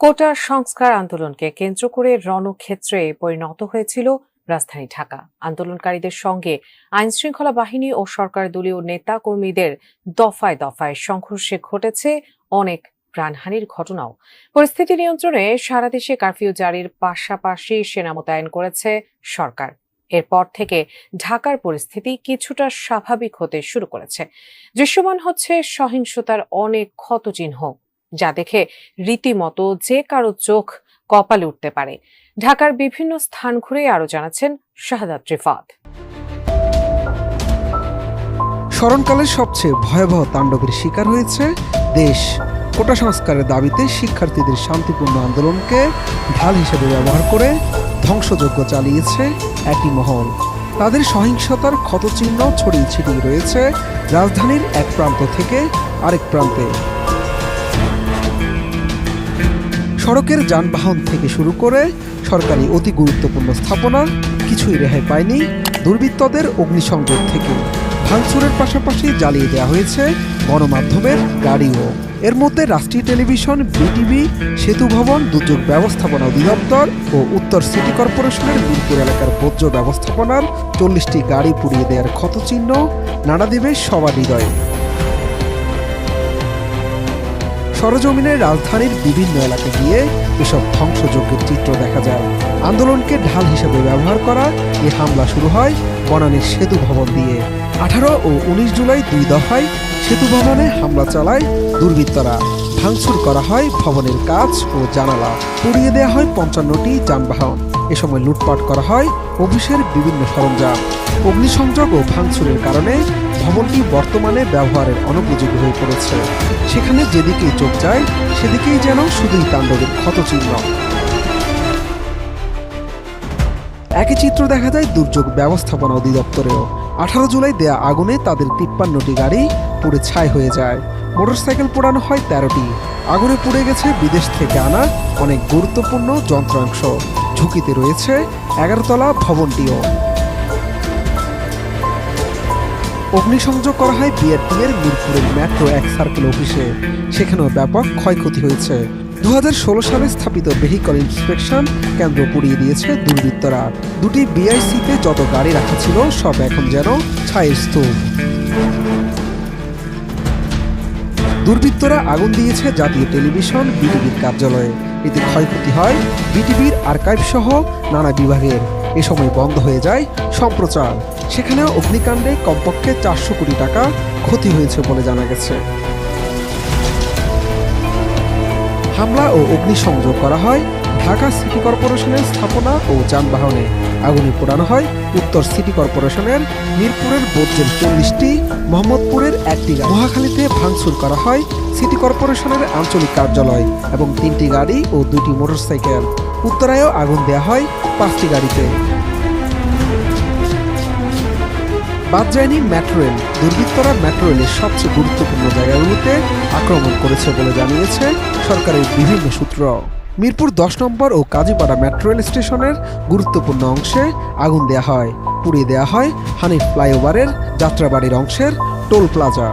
কোটা সংস্কার আন্দোলনকে কেন্দ্র করে রণক্ষেত্রে পরিণত হয়েছিল রাজধানী ঢাকা। আন্দোলনকারীদের সঙ্গে আইন শৃঙ্খলা বাহিনী ও সরকার দলীয় নেতা কর্মীদের দফায় দফায় সংঘর্ষে ঘটেছে অনেক প্রাণহানির ঘটনাও। পরিস্থিতি নিয়ন্ত্রণে সারা দেশে কারফিউ জারির পাশাপাশি সেনা মোতায়েন করেছে সরকার। এরপর থেকে ঢাকার পরিস্থিতি কিছুটা স্বাভাবিক হতে শুরু করেছে। দৃশ্যমান হচ্ছে সহিংসতার অনেক ক্ষতচিহ্ন। যা দেখে রীতিমতো যে কারও চোখ কপালে উঠতে পারে। ঢাকার বিভিন্ন স্থান ঘুরে আরও জানাচ্ছেন শাহাদাত রিফাত। স্মরণকালের সবচেয়ে ভয়াবহ তাণ্ডবের শিকার হয়েছে দেশ। কোটা সংস্কারের দাবিতে শিক্ষার্থীদের শান্তিপূর্ণ আন্দোলনকে ঢাল হিসেবে ব্যবহার করে ধ্বংসযজ্ঞ চালিয়েছে একই মহল। তাদের সহিংসতার ক্ষতচিহ্ন ছড়িয়ে ছিটিয়ে রয়েছে রাজধানীর এক প্রান্ত থেকে আরেক প্রান্তে। সড়কের যানবাহন থেকে শুরু করে সরকারি অতি গুরুত্বপূর্ণ স্থাপনা কিছুই রেহাই পায়নি দুর্বৃত্তদের অগ্নিসংযোগ থেকে। ভাঙচুরের পাশাপাশি জ্বালিয়ে দেওয়া হয়েছে গণমাধ্যমের গাড়িও। এর মধ্যে রাষ্ট্রীয় টেলিভিশন, বিটিভি, সেতু ভবন, দুর্যোগ ব্যবস্থাপনা অধিদপ্তর ও উত্তর সিটি কর্পোরেশনের মিরপুর এলাকার বর্জ্য ব্যবস্থাপনার চল্লিশটি গাড়ি পুড়িয়ে দেওয়ার ক্ষতচিহ্ন নাড়া দেবে সবার হৃদয়ে। সরজমিনের রাজধানীর বিভিন্ন এলাকা গিয়ে এসব ধ্বংসযজ্ঞের চিত্র দেখা যায়। আন্দোলনকে ঢাল হিসেবে ব্যবহার করা এ হামলা শুরু হয় বনানীর সেতু ভবন দিয়ে। আঠারো ও উনিশ জুলাই দুই দফায় সেতু ভবনে হামলা চালায় দুর্বৃত্তরা। ভাঙচুর করা হয় ভবনের কাজ ও জানালা। পুড়িয়ে দেওয়া হয় পঞ্চান্নটি যানবাহন। এ সময় লুটপাট করা হয় অফিসের বিভিন্ন সরঞ্জাম। অগ্নিসংযোগ ও ভাঙচুরের কারণে ভবনটি বর্তমানে ব্যবহারের অনুপযোগী হয়ে পড়েছে। সেখানে যেদিকেই চোখ যায়, সেদিকেই যেন শুধুই তাণ্ডবের ক্ষতচিহ্ন। একই চিত্র দেখা যায় দুর্যোগ ব্যবস্থাপনা অধিদপ্তরেও। আঠারো জুলাই দেয়া আগুনে তাদের তিপ্পান্নটি গাড়ি পুড়ে ছাই হয়ে যায়। মোটরসাইকেল পোড়ানো হয় তেরোটি। আগুনে পুড়ে গেছে বিদেশ থেকে আনা অনেক গুরুত্বপূর্ণ যন্ত্রাংশ। ঝুঁকিতে রয়েছে এগারোতলা ভবনটিও। অগ্নিসংযোগ করা হয় বিআরটিএর মিরপুরের মেট্রো এক সার্কেল অফিসে। সেখানেও ব্যাপক ক্ষয়ক্ষতি হয়েছে। দুহাজার ষোলো সালে স্থাপিত ভেহিকল ইন্সপেকশন কেন্দ্র পুড়িয়ে দিয়েছে দুর্বৃত্তরা। দুটি বিআইসিতে যত গাড়ি রাখা ছিল, সব এখন যেন ছায়ের স্তূপ। দুর্বৃত্তরা আগুন দিয়েছে জাতীয় টেলিভিশন, বিটিভির কার্যালয়ে। এতে ক্ষয়ক্ষতি হয়, বিটিভির আর্কাইভ সহ নানা বিভাগের। এ সময় বন্ধ হয়ে যায় সম্প্রচার। সেখানেও অগ্নিকাণ্ডে কমপক্ষে চারশো কোটি টাকা ক্ষতি হয়েছে বলে জানা গেছে। হামলা ও অগ্নিসংযোগ করা হয় ঢাকা সিটি কর্পোরেশনের স্থাপনা ও যানবাহনে। আগুনে পোড়ানো হয় উত্তর সিটি কর্পোরেশনের মিরপুরের বর্জ্যের চল্লিশটি, মোহাম্মদপুরের একটি, মহাখালীতে ভাঙচুর করা হয় সিটি কর্পোরেশনের আঞ্চলিক কার্যালয় এবং তিনটি গাড়ি ও দুটি মোটরসাইকেল। উত্তরায়ও আগুন দেওয়া হয় পাঁচটি গাড়িতে। বাদ যায়নি মেট্রো রেল। দুর্বৃত্তরা মেট্রো রেলের সবচেয়ে গুরুত্বপূর্ণ জায়গাগুলোতে আক্রমণ করেছে বলে জানিয়েছে সরকারের বিভিন্ন সূত্র। মিরপুর দশ নম্বর ও কাজীপাড়া মেট্রো রেল স্টেশনের গুরুত্বপূর্ণ অংশে আগুন দেয়া হয়। পুড়িয়ে দেয়া হয় হানিফ ফ্লাইওভারের যাত্রাবাড়ির অংশের টোল প্লাজা।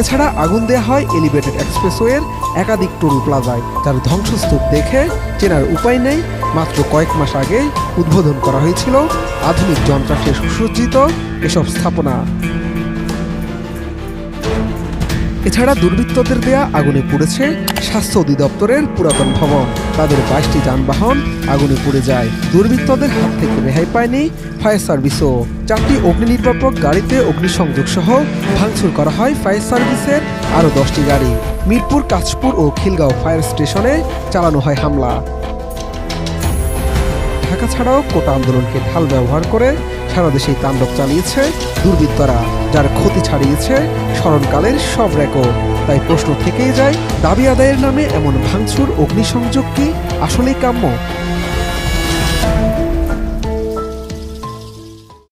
এছাড়া আগুন দেওয়া হয় এলিভেটেড এক্সপ্রেসওয়ের একাধিক টোল প্লাজায়। তার ধ্বংসস্তূপ দেখে চেনার উপায় নেই। মাত্র কয়েক মাস আগে উদ্বোধন করা হয়েছিল আধুনিক যন্ত্রাংশে সুসজ্জিত এসব স্থাপনা। এছাড়া দুর্বৃত্তদের দেয়া আগুনে পুড়েছে স্বাস্থ্য অধিদপ্তরের পুরাতন ভবন। তাদের বাইশটি যানবাহন আগুনে পুড়ে যায়। দুর্বৃত্তদের হাত থেকে রেহাই পায়নি ফায়ার সার্ভিসও। চারটি অগ্নি নির্বাপক গাড়িতে অগ্নিসংযোগ সহ ভাঙচুর করা হয় ফায়ার সার্ভিসের আরও দশটি গাড়ি। মিরপুর, কাঁচপুর ও খিলগাঁও ফায়ার স্টেশনে চালানো হয় হামলা। ঢাকা ছাড়াও কোটা আন্দোলনকে ঢাল ব্যবহার করে সারা দেশেই তাণ্ডব চালিয়েছে দুর্বৃত্তরা, যার ক্ষতি ছাড়িয়েছে স্মরণকালের সব রেকর্ড তাই প্রশ্ন থেকেই যায় দাবি আদায়ের নামে এমন ভাঙচুর অগ্নিসংযোগ কি? আসলেই কাম্য।